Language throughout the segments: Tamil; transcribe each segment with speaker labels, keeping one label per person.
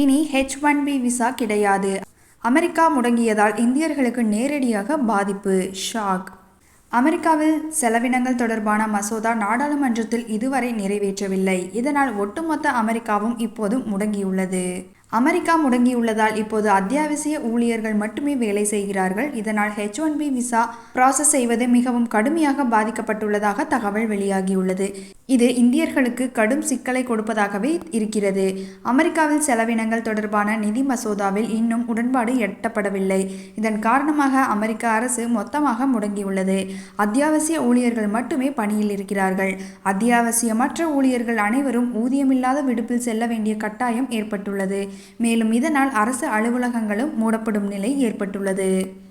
Speaker 1: இனி ஹெச் ஒன் பி விசா கிடையாது. அமெரிக்கா முடங்கியதால் இந்தியர்களுக்கு நேரடியாக பாதிப்பு ஷாக். அமெரிக்காவில் செலவினங்கள் தொடர்பான மசோதா நாடாளுமன்றத்தில் இதுவரை நிறைவேற்றவில்லை. இதனால் ஒட்டுமொத்த அமெரிக்காவும் இப்போது முடங்கியுள்ளது. அமெரிக்கா முடங்கியுள்ளதால் இப்போது அத்தியாவசிய ஊழியர்கள் மட்டுமே வேலை செய்கிறார்கள். இதனால் H one B visa process செய்வது மிகவும் கடுமையாக பாதிக்கப்பட்டுள்ளதாக தகவல் வெளியாகியுள்ளது. இது இந்தியர்களுக்கு கடும் சிக்கலை கொடுப்பதாகவே இருக்கிறது. அமெரிக்காவில் செலவினங்கள் தொடர்பான நிதி மசோதாவில் இன்னும் உடன்பாடு எட்டப்படவில்லை. இதன் காரணமாக அமெரிக்க அரசு மொத்தமாக முடங்கியுள்ளது. அத்தியாவசிய ஊழியர்கள் மட்டுமே பணியில் இருக்கிறார்கள். அத்தியாவசியமற்ற ஊழியர்கள் அனைவரும் ஊதியமில்லாத விடுப்பில் செல்ல வேண்டிய கட்டாயம் ஏற்பட்டுள்ளது. மேலும் இதனால் அரசு அலுவலகங்களும் மூடப்படும் நிலை ஏற்பட்டுள்ளது.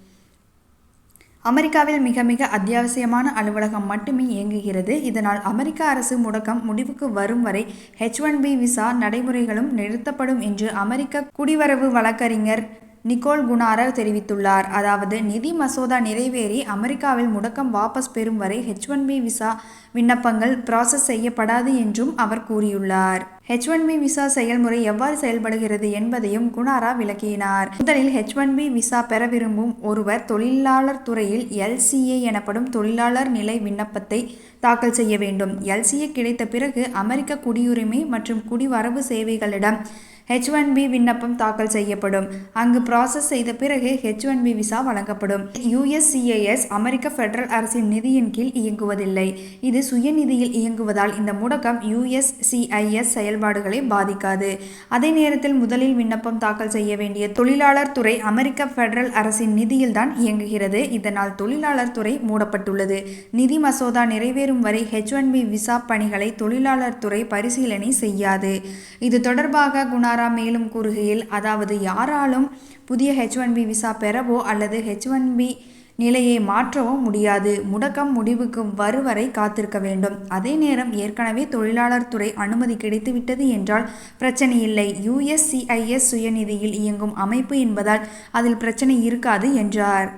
Speaker 1: அமெரிக்காவில் மிக மிக அத்தியாவசியமான அலுவலகம் மட்டுமே இயங்குகிறது. இதனால் அமெரிக்க அரசு முடக்கம் முடிவுக்கு வரும் வரை ஹெச் ஒன் பி விசா நடைமுறைகளும் நிறுத்தப்படும் என்று அமெரிக்க குடிவரவு வழக்கறிஞர் நிக்கோல் குனார தெரிவித்துள்ளார். அதாவது நிதி மசோதா நிறைவேறி அமெரிக்காவில் முடக்கம் வாபஸ் பெறும் வரை ஹெச் ஒன் பி விசா விண்ணப்பங்கள் ப்ராசஸ் செய்யப்படாது என்றும் அவர் கூறியுள்ளார். ஹெச் ஒன் பி விசா செயல்முறை எவ்வாறு செயல்படுகிறது என்பதையும் குணாரா விளக்கினார். முதலில் ஹெச் ஒன் பி விசா பெற விரும்பும் ஒருவர் தொழிலாளர் துறையில் எல்சிஏ எனப்படும் தொழிலாளர் நிலை விண்ணப்பத்தை தாக்கல் செய்ய வேண்டும். எல்சிஏ கிடைத்த பிறகு அமெரிக்க குடியுரிமை மற்றும் குடிவரவு சேவைகளிடம் ஹெச் ஒன் பி விண்ணப்பம் தாக்கல் செய்யப்படும். அங்கு ப்ராசஸ் செய்த பிறகு ஹெச் ஒன் பி விசா வழங்கப்படும். யுஎஸ்சிஏஎஸ் அமெரிக்க ஃபெடரல் அரசின் நிதியின் கீழ் இயங்குவதில்லை. இது சுயநிதியில் இயங்குவதால் இந்த முடக்கம் யுஎஸ்சிஐஎஸ் செயல்பாடுகளை பாதிக்காது. அதே நேரத்தில் முதலில் விண்ணப்பம் தாக்கல் செய்ய வேண்டிய தொழிலாளர் துறை அமெரிக்க ஃபெடரல் அரசின் நிதியில் தான் இயங்குகிறது. இதனால் தொழிலாளர் துறை மூடப்பட்டுள்ளது. நிதி மசோதா நிறைவேறும் வரை ஹெச் ஒன் பி விசா பணிகளை தொழிலாளர் துறை பரிசீலனை செய்யாது. இது தொடர்பாக குணா குமாரா மேலும் கூறுகையில் அதாவது யாராலும் புதிய ஹெச் ஒன் பி விசா பெறவோ அல்லது ஹெச் ஒன் பி நிலையை மாற்றவோ முடியாது. முடக்கம் முடிவுக்கு வருவரை காத்திருக்க வேண்டும். அதே நேரம் ஏற்கனவே தொழிலாளர் துறை அனுமதி கிடைத்துவிட்டது என்றால் பிரச்சனை இல்லை. யுஎஸ்சிஐஎஸ் சுயநிதியில் இயங்கும் அமைப்பு என்பதால் அதில் பிரச்சனை இருக்காது என்றார்.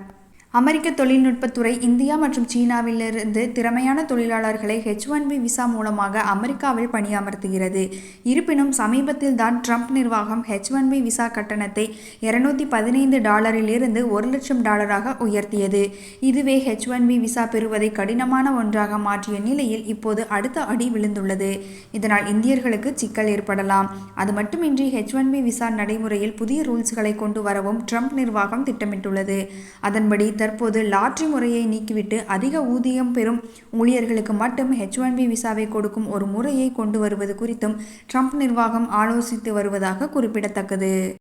Speaker 1: அமெரிக்க தொழில்நுட்பத்துறை இந்தியா மற்றும் சீனாவிலிருந்து திறமையான தொழிலாளர்களை ஹெச் ஒன் பி விசா மூலமாக அமெரிக்காவில் பணியமர்த்துகிறது. இருப்பினும் சமீபத்தில் தான் ட்ரம்ப் நிர்வாகம் ஹெச் ஒன் பி விசா கட்டணத்தை இருநூத்தி பதினைந்து டாலரிலிருந்து ஒரு லட்சம் டாலராக உயர்த்தியது. இதுவே ஹெச் ஒன் பி விசா பெறுவதை கடினமான ஒன்றாக மாற்றிய நிலையில் இப்போது அடுத்த அடி விழுந்துள்ளது. இதனால் இந்தியர்களுக்கு சிக்கல் ஏற்படலாம். அது மட்டுமின்றி ஹெச் ஒன் பி விசா நடைமுறையில் புதிய ரூல்ஸ்களை கொண்டு வரவும் ட்ரம்ப் நிர்வாகம் திட்டமிட்டுள்ளது. அதன்படி தற்போது லாட்ரி முறையை நீக்கிவிட்டு அதிக ஊதியம் பெறும் ஊழியர்களுக்கு மட்டும் ஹெச் ஒன் பி விசாவை கொடுக்கும் ஒரு முறையை கொண்டு வருவது குறித்தும் ட்ரம்ப் நிர்வாகம் ஆலோசித்து வருவதாக குறிப்பிடத்தக்கது.